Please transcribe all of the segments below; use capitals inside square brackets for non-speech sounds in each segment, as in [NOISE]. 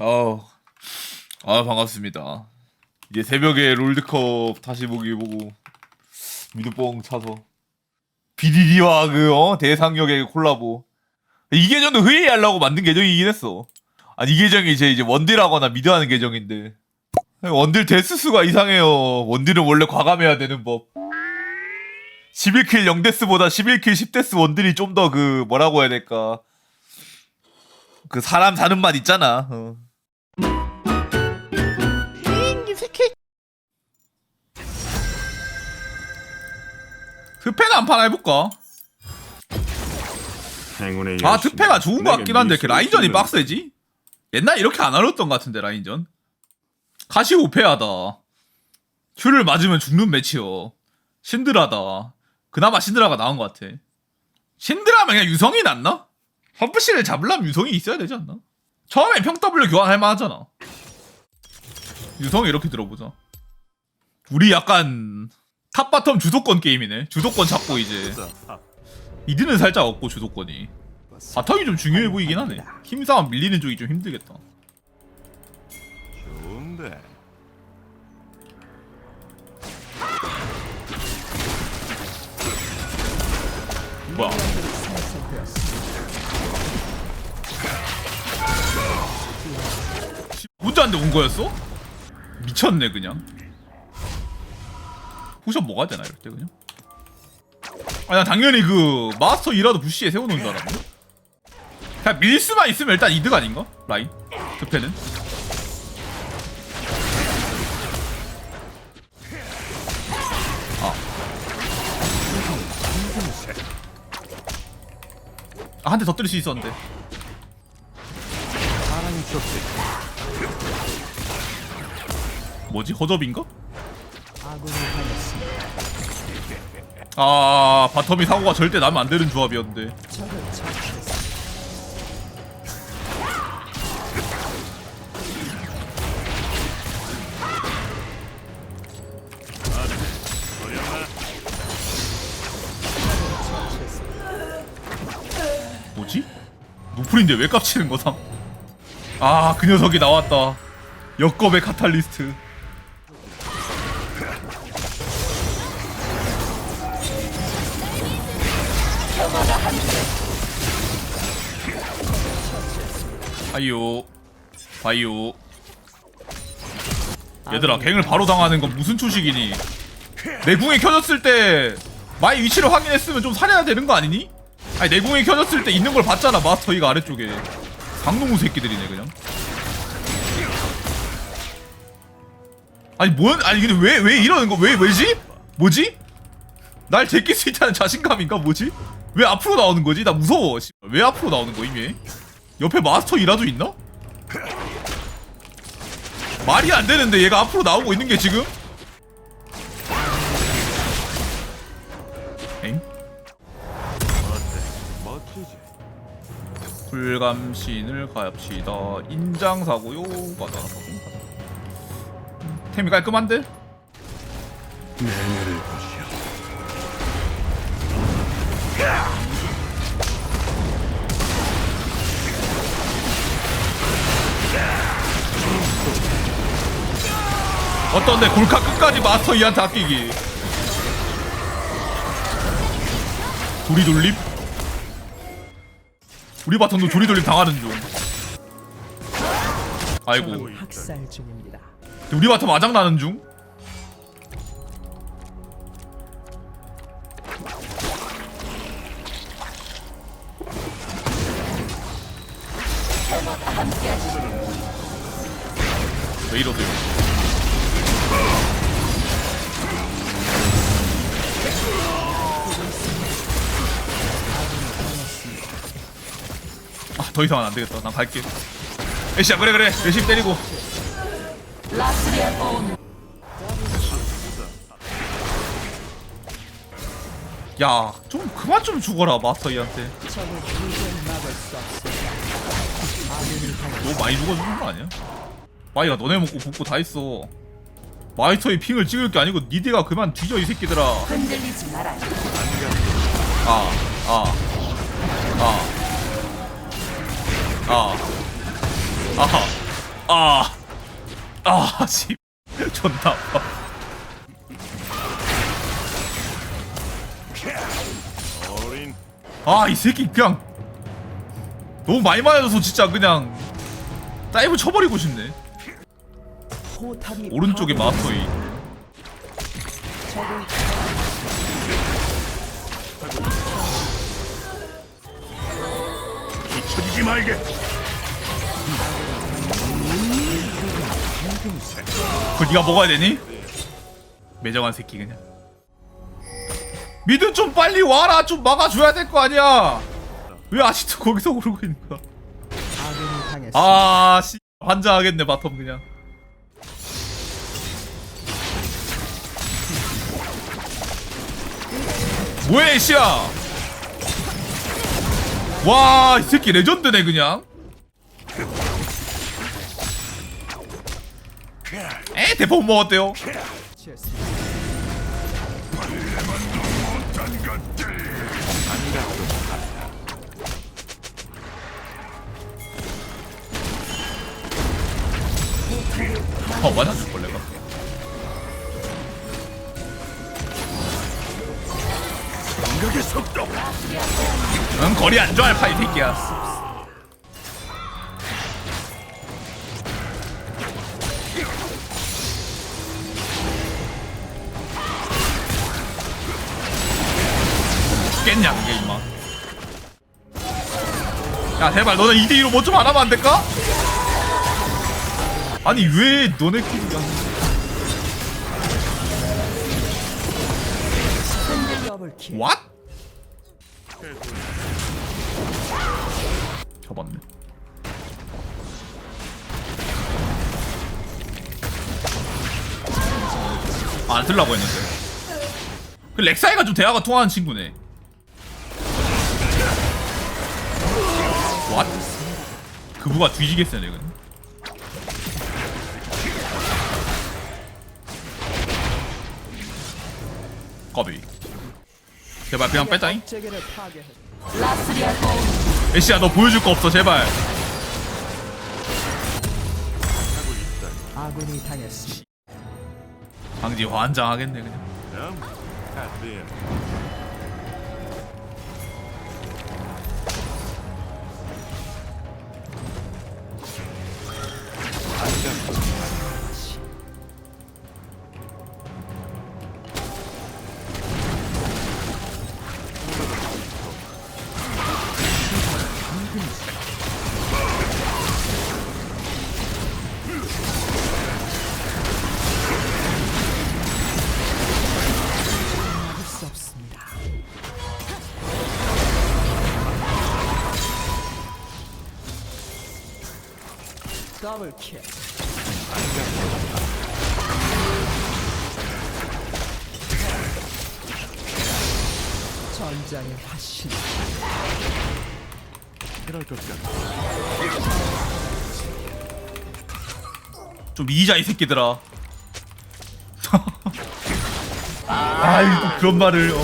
아우, 아 반갑습니다. 이제 새벽에 롤드컵 다시 보기 보고 미드뽕 차서 BDD와 그 어, 대상역의 콜라보 이 계정도 회의하려고 만든 계정이긴 했어. 아니 이 계정이 이제 이제 원딜하거나 미드하는 계정인데 원딜 데스수가 이상해요. 원딜은 원래 과감해야 되는 법. 11킬 0데스보다 11킬 10데스 원딜이 좀 더 그 뭐라고 해야 될까 그 사람 사는 맛 있잖아. 어. 특패는 한판 해볼까? 행운의 아 여신, 특패가 좋은 것 내게 같긴 한데 이렇게 미소를 라인전이 빡세지? 옛날 이렇게 안 어렵던 것 같은데 라인전 가시오페하다 큐를 맞으면 죽는 매치요 신드라다 그나마 신드라가 나은 것 같아 신드라면 그냥 유성이 낫나? 험프씨를 잡으려면 유성이 있어야 되지 않나? 처음에 평 W 교환할 만하잖아. 유성이 이렇게 들어보자. 우리 약간 탑 바텀 주도권 게임이네. 주도권 잡고 이제. 미드는 살짝 없고 주도권이. 바텀이 좀 중요해 보이긴 하네. 힘 싸움 밀리는 쪽이 좀 힘들겠다. 좋은데. 뭐야 혼자한테 온 거였어? 미쳤네 그냥. 포션 먹어야 되나 이럴 때 그냥? 아나 당연히 그 마스터 이라도 부시에 세워놓은 줄 알았네. 그냥 밀 수만 있으면 일단 이득 아닌가? 라인? 득패는? 아, 한 대 더 때릴 수 있었는데. 사랑이 좋지 뭐지? 허접인가? 아, 바텀이 사고가 절대 나면 안 되는 조합이었는데. 뭐지? 노플인데 왜 깝치는 거삼? 아, 그 녀석이 나왔다. 역겁의 카탈리스트. 바이오 바이오 얘들아 갱을 바로 당하는 건 무슨 초식이니 내 궁이 켜졌을 때 마이 위치를 확인했으면 좀 살해야 되는 거 아니니? 아니 내 궁이 켜졌을 때 있는 걸 봤잖아 마스터이가 아래쪽에 강동무 새끼들이네 그냥 아니 뭔 아니 근데 왜 왜 이러는 거 왜 왜지? 뭐지? 날 제낄 수 있다는 자신감인가 뭐지? 왜 앞으로 나오는 거지? 나 무서워. 씨. 왜 앞으로 나오는 거 이미? 옆에 마스터 이라도 있나? 말이 안 되는데 얘가 앞으로 나오고 있는 게 지금? 불감신을 가합시다. 인장사고요. 가자. 템이 깔끔한데? 내내를 보시오 어떤데 골카 끝까지 마스터 이한테 아끼기. 조리돌림? 우리 바텀도 조리돌림 당하는 중. 아이고. 중입니다. 우리 바텀 아장 나는 중. 더 이상은 안 되겠다. 난 갈게. 에이씨야, 그래, 그래. 열심히 때리고. 야, 좀 그만 좀 죽어라 마스터이한테. 너무 많이 죽어주는 거 아니야? 마이가 너네 먹고 붓고 다 했어. 마이터의 핑을 찍을 게 아니고 니네가 그만 뒤져 이 새끼들아. 흔들리지 마라. 아, 아, 아, 아, 아하, 아, 아, 씨, 존나 아파. 아, 이 새끼 그냥 너무 많이 맞아서 진짜 그냥 다이브 쳐버리고 싶네. 오른쪽에 마스터이. 뒤처지지 말게. 그걸 네가 먹어야 되니? 매정한 새끼 그냥. 미드 좀 빨리 와라, 좀 막아줘야 될 거 아니야. 왜 아직도 거기서 오르고 있는 거야? 아, 씨, 환장하겠네 바텀 그냥. 뭐해, 씨야? 와, 이 새끼 레전드네 그냥. 에, 대포 못 먹었대요. 어, 맞았을 거리 안 좋아, 파이 새끼야. 죽겠냐, 그게 임마. 야, 제발 너네 2대2로 뭐좀안 하면 안 될까? 아니, 왜 너네끼리. What? 잡았네. 아, 안 쓸라고 했는데. 그 렉사이가 좀 대화가 통하는 친구네. What? 그부가 뒤지겠어요, 이건. 꺼비. 제발 그냥 빼자잉. 애쉬야 너 보여줄 거 없어 제발. 아군이 당했습니다. 강지 환장하겠네 그냥. 음, 하 더블킬. 전장의 화신. 그럴 것 같아. 좀 이기자 이 새끼들아 [LAUGHS] 아이고 그런 말을 어.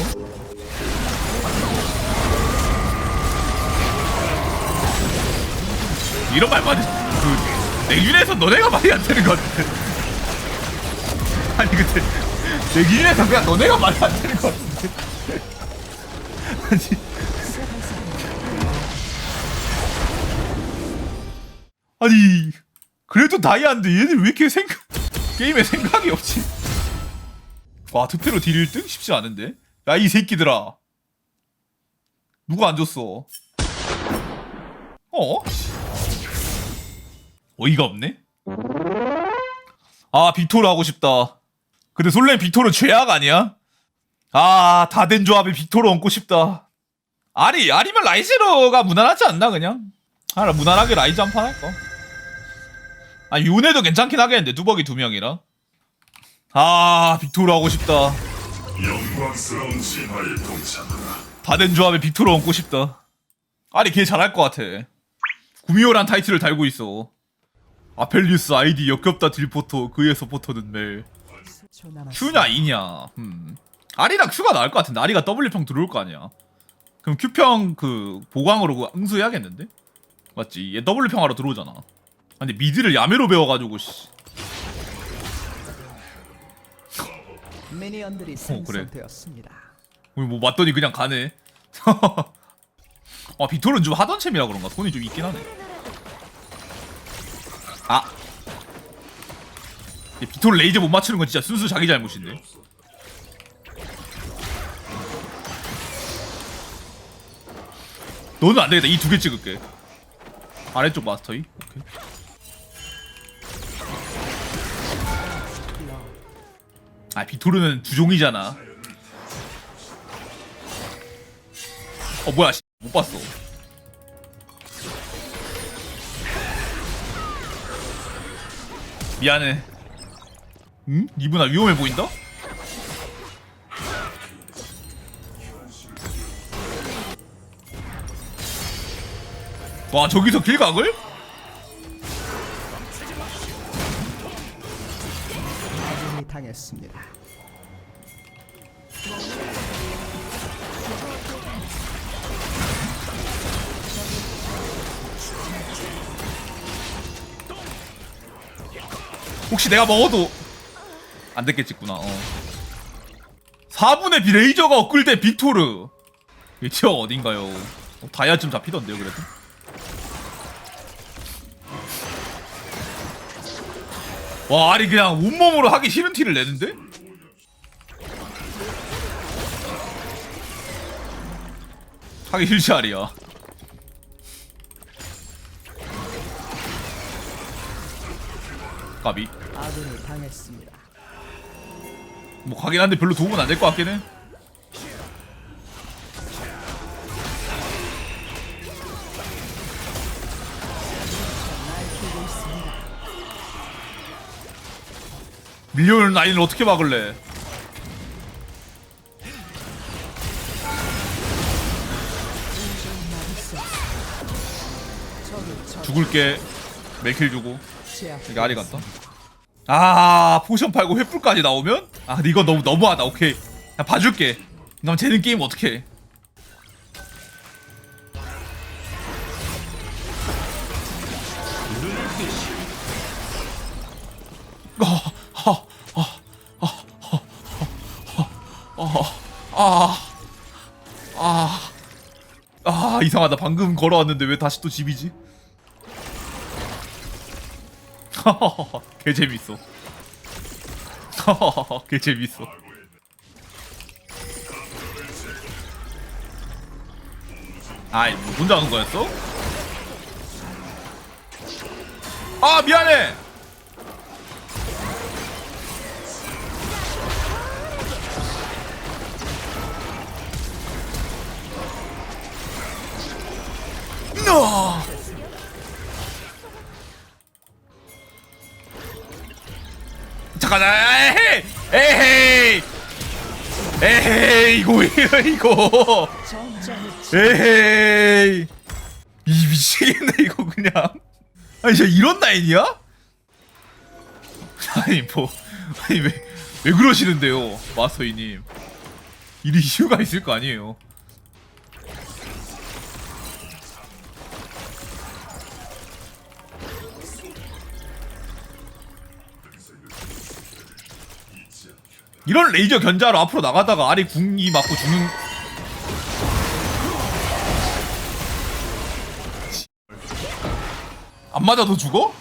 이런 말 많이 그 내균에서 너네가 말이 안 되는 것 같아 아니 근데 내균에서 그냥 너네가 말이 안 되는 것 같은데 아니 아니 그래도 다이아인데 얘들 왜 이렇게 생각 게임에 생각이 없지? 와 득표로 딜 1등 쉽지 않은데? 야 이 새끼들아 누가 안 줬어? 어? 어이가 없네? 아 빅토르 하고 싶다 근데 솔레 빅토르 죄악 아니야? 아 다 된 조합에 빅토르 얹고 싶다 아리 아리면 라이즈로가 무난하지 않나 그냥? 아 무난하게 라이즈 한판 할까? 아 윤회도 괜찮긴 하겠는데 뚜벅이 두 명이라 아 빅토르 하고 싶다 영광스러운 진화에 동참하라. 다된 조합에 빅토르 얹고 싶다 아니 걔 잘할 것 같아 구미호란 타이틀을 달고 있어 아펠리우스 아이디 역겹다 딜포터 그의 서포터는 멜. Q냐 E냐 음. R이랑 Q가 나을 것 같은데 R이가 W평 들어올 거 아니야 그럼 Q평 그 보강으로 그 응수해야겠는데? 맞지 얘 W평 하러 들어오잖아 근데 미드를 야매로 배워가지고 씨. 미니언들이 어, 그래. 생성되었습니다. 우리 뭐 맞더니 그냥 가네. [LAUGHS] 아 빅토르는 좀 하던 챔이라 그런가 손이 좀 있긴 하네. 이 빅토르 레이저 못 맞추는 건 진짜 순수 자기 잘못인데. 너는 안 되겠다. 이 두 개 찍을게. 아래쪽 마스터이. 오케이. 아 빅토르는 두 종이잖아. 어 뭐야 씨, 못 봤어 미안해 응? 이분아 위험해 보인다? 와 저기서 길각을? 아군이 당했습니다. 혹시 내가 먹어도 안 됐겠지구나 어. 4분의 비 레이저가 엇글 때 빅토르 이 티어 어딘가요 어, 다이아쯤 잡히던데요 그래도 와 아니 그냥 온몸으로 하기 싫은 티를 내는데? 하기 싫지 아리야 까비 아군이 당했습니다. 뭐 가긴 한데 별로 도움은 안 될 것 같긴 해. 밀려오는 라인을 어떻게 막을래? 죽을게. 멜킬 주고. 여기 아리 갔다. 아 포션 팔고 횃불까지 나오면? 아 근데 이거 너무 너무하다 오케이 나 봐줄게 넌 재는 게임 어떻게 해 아, 아, 아, 이상하다. 방금 걸어왔는데 왜 다시 또 집이지? [LAUGHS] 개 재밌어. [LAUGHS] 개 재밌어. 아이, 뭐 혼자 하는 거였어? 아, 미안해! 잠깐, 에헤이! 에헤이! 에헤이, 이거 왜 이거! 에헤이! 이 미치겠네, 이거 그냥. 아니, 진짜 이런 라인이야? [LAUGHS] 아니, 뭐, 아니, 왜, 왜 그러시는데요, 마스터이님. 이리 이유가 있을 거 아니에요. 이런 레이저 견자로 앞으로 나가다가 아리 궁이 맞고 죽는 안 맞아도 죽어?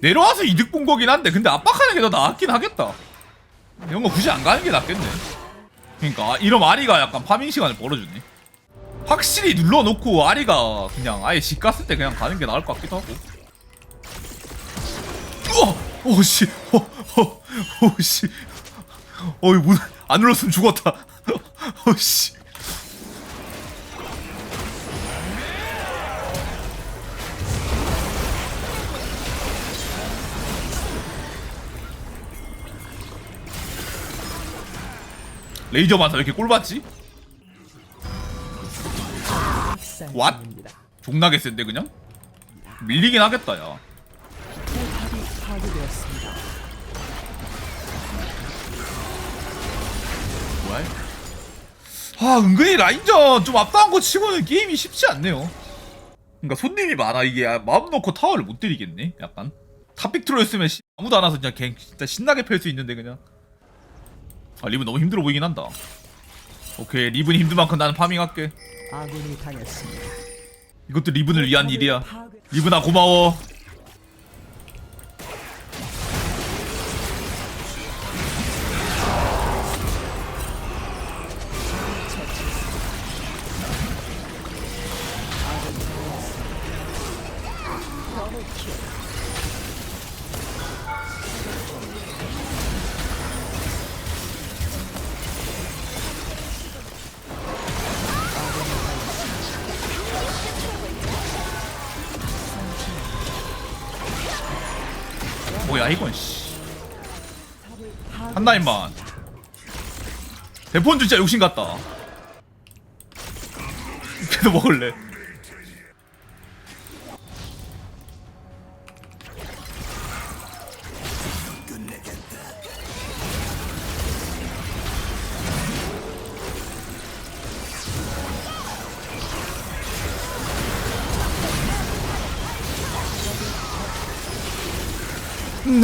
내려와서 이득 본 거긴 한데 근데 압박하는 게 더 나았긴 하겠다 이런 거 굳이 안 가는 게 낫겠네 그러니까 아, 이런 아리가 약간 파밍 시간을 벌어주네. 확실히 눌러놓고 아리가 그냥 아예 집 갔을 때 그냥 가는 게 나을 것 같기도 하고. 우와! 오씨. 어, 어, 오씨. 어이 문안 눌렀으면 죽었다. [LAUGHS] 오씨 레이저 왜 이렇게 꼴 What? 중입니다. 존나게 센데 그냥? 밀리긴 하겠다 야. 뭐야? 아 은근히 라인전 좀 앞다한 거 치고는 게임이 쉽지 않네요. 그러니까 손님이 많아 이게 아, 마음 놓고 타워를 못 때리겠네. 약간 탑빅트로였으면 씨, 아무도 안 와서 그냥 갱 진짜 신나게 펼 수 있는데 그냥. 아 리븐 너무 힘들어 보이긴 한다. 오케이 리븐 힘든 만큼 나는 파밍할게. 아군이 당했습니다. 이것도 리븐을 위한 일이야. 리븐아 고마워. 한나 임만. 대폰 진짜 욕심 같다. 걔도 먹을래.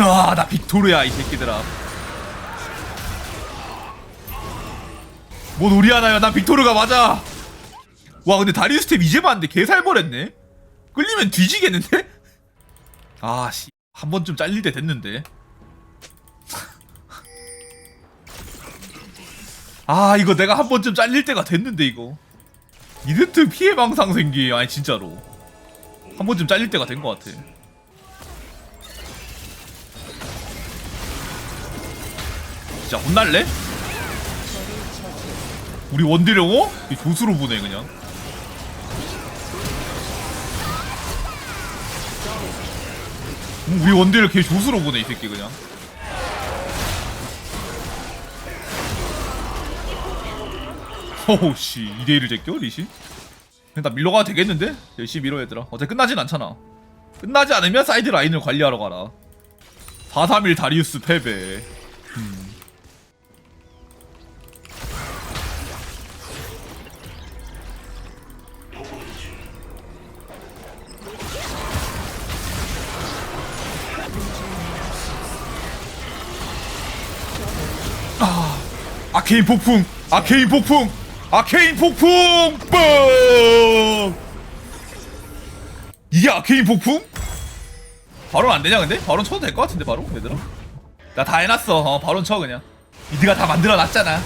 아, 나 빅토르야 이 새끼들아. 뭔 우리 하나요? 난 빅토르가 맞아. 와 근데 다리우스 템 이제 봤는데 개살벌했네. 끌리면 뒤지겠는데? [LAUGHS] 아씨 한 번쯤 잘릴 때 됐는데. [LAUGHS] 아 이거 내가 한 번쯤 잘릴 때가 됐는데 이거. 이드트 피해 방상 생기 아니 진짜로 한 번쯤 잘릴 때가 된 것 같아. 진짜 혼날래? 우리 원딜을 어? 이 조수로 보내 그냥. 음, 우리 원딜을 걔 조수로 보내 이 새끼 그냥. 호우씨 2대1을 제껴 리시? 나 밀러가도 되겠는데? 열심히 밀어 얘들아 어차피 끝나진 않잖아. 끝나지 않으면 사이드 라인을 관리하러 가라. 431 다리우스 패배 아케인 폭풍! 아케인 폭풍! 아케인 폭풍! 뻥! 이게 아케인 폭풍? 바론 안 되냐 근데? 바론 쳐도 될 것 같은데 바로 얘들아? 나 다 해놨어 어 바론 쳐 그냥 이드가 다 만들어 놨잖아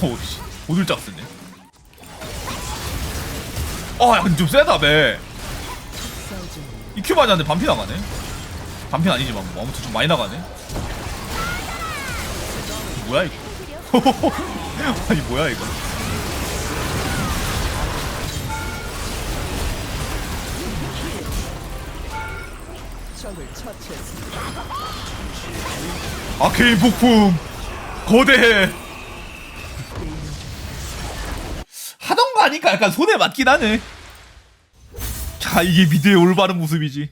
오씨 오들짝 쓰네 아야 근데 좀 세다 배 EQ 맞았는데 반피 나가네 반피 아니지만 뭐 아무튼 좀 많이 나가네 뭐야 이거? [LAUGHS] 아니 뭐야 이거. 아케인 폭풍! 거대해 하던 거 하니까? 약간 손에 맞긴 하네. 자 이게 미드의 올바른 모습이지